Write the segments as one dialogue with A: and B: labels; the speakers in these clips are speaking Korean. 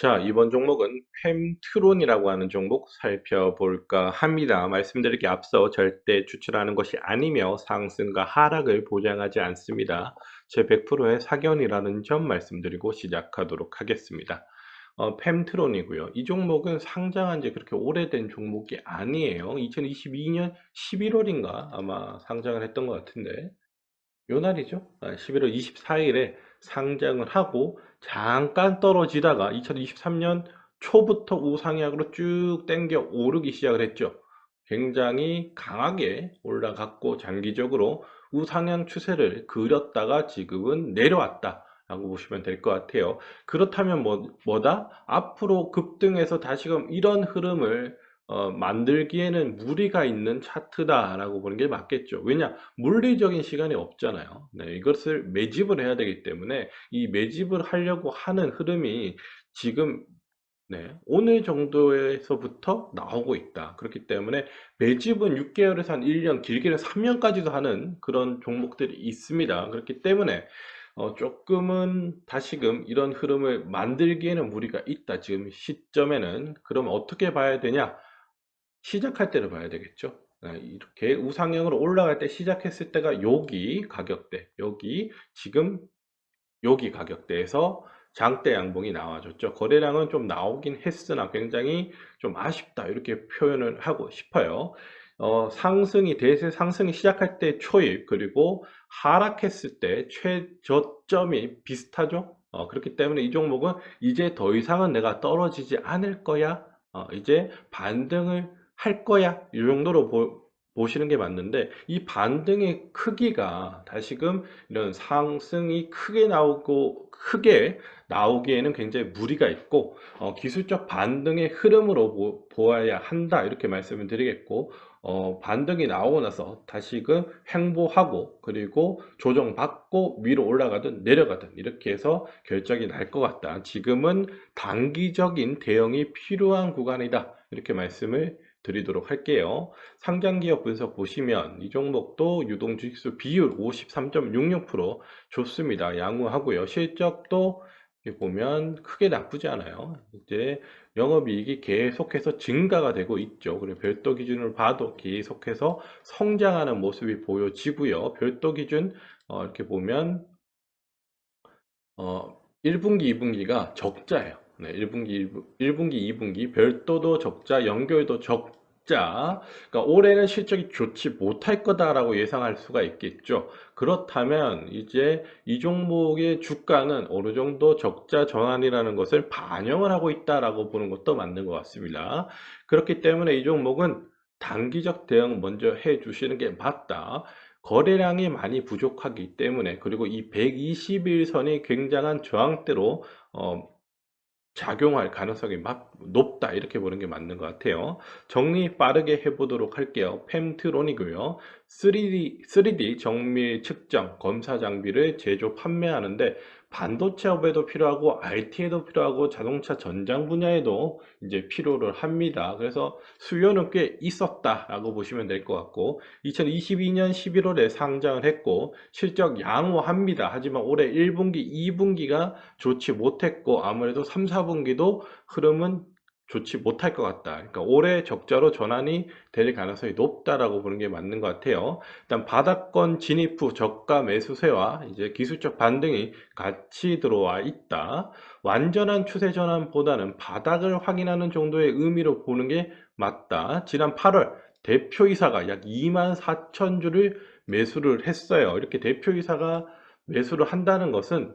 A: 자, 이번 종목은 펜트론이라고 하는 종목 살펴볼까 합니다. 말씀드리기 앞서 절대 추출하는 것이 아니며 상승과 하락을 보장하지 않습니다. 제 100%의 사견이라는 점 말씀드리고 시작하도록 하겠습니다. 어, 펜트론이고요. 이 종목은 상장한 지 그렇게 오래된 종목이 아니에요. 2022년 11월인가 아마 상장을 했던 것 같은데 요 날이죠. 아, 11월 24일에 상장을 하고 잠깐 떨어지다가 2023년 초부터 우상향으로 쭉 땡겨 오르기 시작을 했죠. 굉장히 강하게 올라갔고 장기적으로 우상향 추세를 그렸다가 지금은 내려왔다. 라고 보시면 될 것 같아요. 그렇다면 뭐, 뭐다? 앞으로 급등해서 다시금 이런 흐름을 어, 만들기에는 무리가 있는 차트다라고 보는 게 맞겠죠. 왜냐? 물리적인 시간이 없잖아요. 네, 이것을 매집을 해야 되기 때문에 이 매집을 하려고 하는 흐름이 지금 네, 오늘 정도에서부터 나오고 있다. 그렇기 때문에 매집은 6개월에서 한 1년, 길게는 3년까지도 하는 그런 종목들이 있습니다. 그렇기 때문에 어, 조금은 다시금 이런 흐름을 만들기에는 무리가 있다. 지금 시점에는. 그럼 어떻게 봐야 되냐? 시작할 때를 봐야 되겠죠. 아, 이렇게 우상향으로 올라갈 때 시작했을 때가 여기 가격대, 여기 지금 여기 가격대에서 장대 양봉이 나와줬죠. 거래량은 좀 나오긴 했으나 굉장히 좀 아쉽다 이렇게 표현을 하고 싶어요. 어, 상승이 대세 상승이 시작할 때 초입 그리고 하락했을 때 최저점이 비슷하죠. 어, 그렇기 때문에 이 종목은 이제 더 이상은 내가 떨어지지 않을 거야. 어, 이제 반등을 할 거야. 이 정도로 보, 보시는 게 맞는데 이 반등의 크기가 다시금 이런 상승이 크게 나오고 크게 나오기에는 굉장히 무리가 있고 어, 기술적 반등의 흐름으로 보, 아야 한다 이렇게 말씀을 드리겠고 어, 반등이 나오고 나서 다시금 횡보하고 그리고 조정받고 위로 올라가든 내려가든 이렇게 해서 결정이 날 것 같다. 지금은 단기적인 대응이 필요한 구간이다. 이렇게 말씀을 드리도록 할게요. 상장기업 분석 보시면 이 종목도 유동주식수 비율 53.66% 좋습니다. 양호하고요. 실적도 보면 크게 나쁘지 않아요. 이제 영업이익이 계속해서 증가가 되고 있죠. 그리고 별도 기준을 봐도 계속해서 성장하는 모습이 보여지고요. 별도 기준 어, 이렇게 보면 어, 1분기, 2분기가 적자예요. 네, 1분기, 1분기, 2분기 별도도 적자, 연결도 적자. 그러니까 올해는 실적이 좋지 못할 거다라고 예상할 수가 있겠죠. 그렇다면 이제 이 종목의 주가는 어느 정도 적자 전환이라는 것을 반영을 하고 있다라고 보는 것도 맞는 것 같습니다. 그렇기 때문에 이 종목은 단기적 대응 먼저 해 주시는 게 맞다. 거래량이 많이 부족하기 때문에 그리고 이 121선이 굉장한 저항대로 어, 작용할 가능성이 막 높다 이렇게 보는 게 맞는 것 같아요. 정리 빠르게 해보도록 할게요. 펜트론이고요. 3D, 3D 정밀 측정 검사 장비를 제조 판매하는데 반도체 업에도 필요하고 RT에도 필요하고 자동차 전장 분야에도 이제 필요를 합니다. 그래서 수요는 꽤 있었다라고 보시면 될 것 같고 2022년 11월에 상장을 했고 실적 양호합니다. 하지만 올해 1분기, 2분기가 좋지 못했고 아무래도 3, 4분기도 흐름은 좋지 못할 것 같다. 그러니까 올해 적자로 전환이 될 가능성이 높다라고 보는 게 맞는 것 같아요. 일단 바닥권 진입 후 저가 매수세와 이제 기술적 반등이 같이 들어와 있다. 완전한 추세 전환보다는 바닥을 확인하는 정도의 의미로 보는 게 맞다. 지난 8월 대표이사가 약 2만 4천 주를 매수를 했어요. 이렇게 대표이사가 매수를 한다는 것은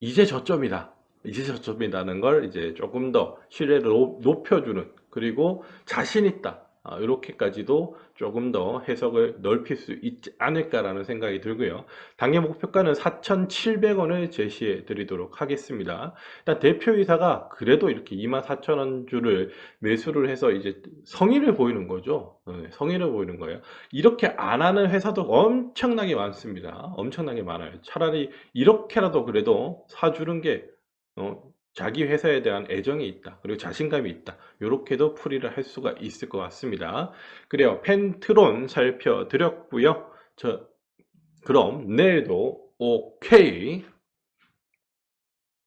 A: 이제 저점이다. 이지저점이라는 걸 이제 조금 더 신뢰를 높여주는 그리고 자신 있다 아, 이렇게까지도 조금 더 해석을 넓힐 수 있지 않을까라는 생각이 들고요. 당의 목표가는 4,700원을 제시해 드리도록 하겠습니다. 일단 대표이사가 그래도 이렇게 24,000원 주를 매수를 해서 이제 성의를 보이는 거죠. 네, 성의를 보이는 거예요. 이렇게 안 하는 회사도 엄청나게 많습니다. 엄청나게 많아요. 차라리 이렇게라도 그래도 사주는 게 어, 자기 회사에 대한 애정이 있다. 그리고 자신감이 있다. 이렇게도 풀이를 할 수가 있을 것 같습니다. 그래요. 펜트론 살펴드렸고요. 저 그럼 내일도 오케이.